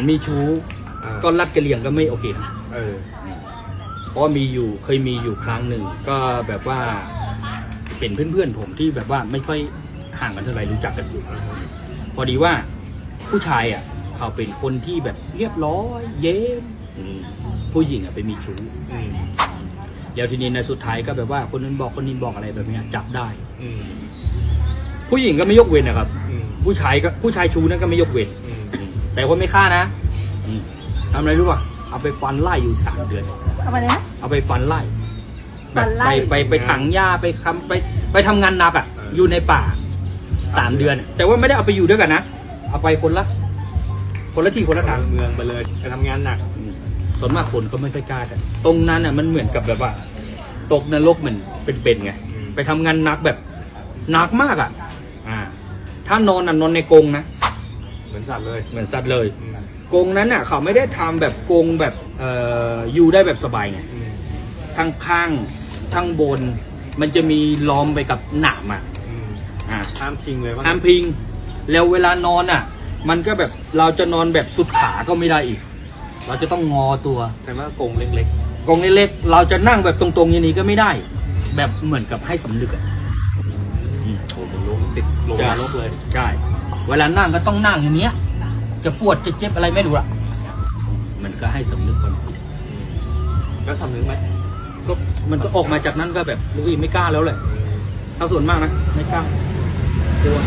านมีชู้ เออ ก็รัดกระเหลี่ยงก็ไม่โอเคนะ เออ เพราะว่ามีอยู่เคยมีอยู่ครั้งหนึ่งก็แบบว่าเป็นเพื่อนๆผมที่แบบว่าไม่ค่อยห่างกันเท่าไหร่รู้จักกันอยู่พอดีว่าผู้ชายอะ เขาเป็นคนที่แบบเรียบร้อย เย็นอืมผู้หญิงอะไปมีชู้อืม แล้วทีนี้ในสุดท้ายก็แบบว่าคนนั้นบอกคนนี้บอกอะไรแบบเนี้ยจับได้ อืม ผู้หญิงก็ไม่ยกเว้นนะครับ อืม ผู้ชายก็ผู้ชายชูนั่นก็ไม่ยกเว้นอืมอืม แต่ว่าไม่ฆ่านะอืมทำอะไรรู้ป่ะ เอาไปฟันไล่อยู่สามเดือน เอาไปเลยนะ เอาไปฟันไล่แบฟับนไล่ไปไปไปถังหญ้าไปคำไปไปทำงานหนักอะ อยู่ในป่าสามเดือน แต่ว่าไม่ได้เอาไปอยู่ด้วยกันนะ เอาไปคนละ คนละที่คนละทางเมืองไปเลยไปทำงานหนักอืมส่วนมากคนก็ไม่ค่อยกล้ากันตรงนั้นอะมันเหมือนกับแบบว่า ตกนรกเหมือนเป็นๆไงอืมไปทำงานหนักแบบหนักมากอะ อ่า ถ้านอนอะนอนในกรงนะ เหมือนสัตว์เลยเหมือนสัตว์เลยอืมกรงนั้นอะ เขาไม่ได้ทำแบบกรงแบบเอ่ออยู่ได้แบบสบายไงอืมทั้งข้างทั้งบน มันจะมีล้อมไปกับหนามอะอืมอ่าห้ามทิ้งเลยว่าห้ามพิงแล้วเวลานอนอะ มันก็แบบเราจะนอนแบบสุดขาก็ไม่ได้อีก เราจะต้องงอตัวแต่ว่ากรงเล็กกรงเล็กๆเราจะนั่งแบบตรงๆอย่างนี้ก็ไม่ได้ แบบเหมือนกับให้สำนึกอะอืม ๆโอ้โหมันลงติดลงใช่นรกเลย ใช่ เวลานั่งก็ต้องนั่งอย่างเนี้ย จะปวดจะเจ็บอะไรไม่รู้ละมันก็ให้สำนึกก่อนอืมแล้วทำนึกไหมก็มันก็ออกมาจากนั้นก็แบบอุ้ยไม่กล้าแล้วเลยอืมถ้าส่วนมากนะ ไม่กล้ากลัว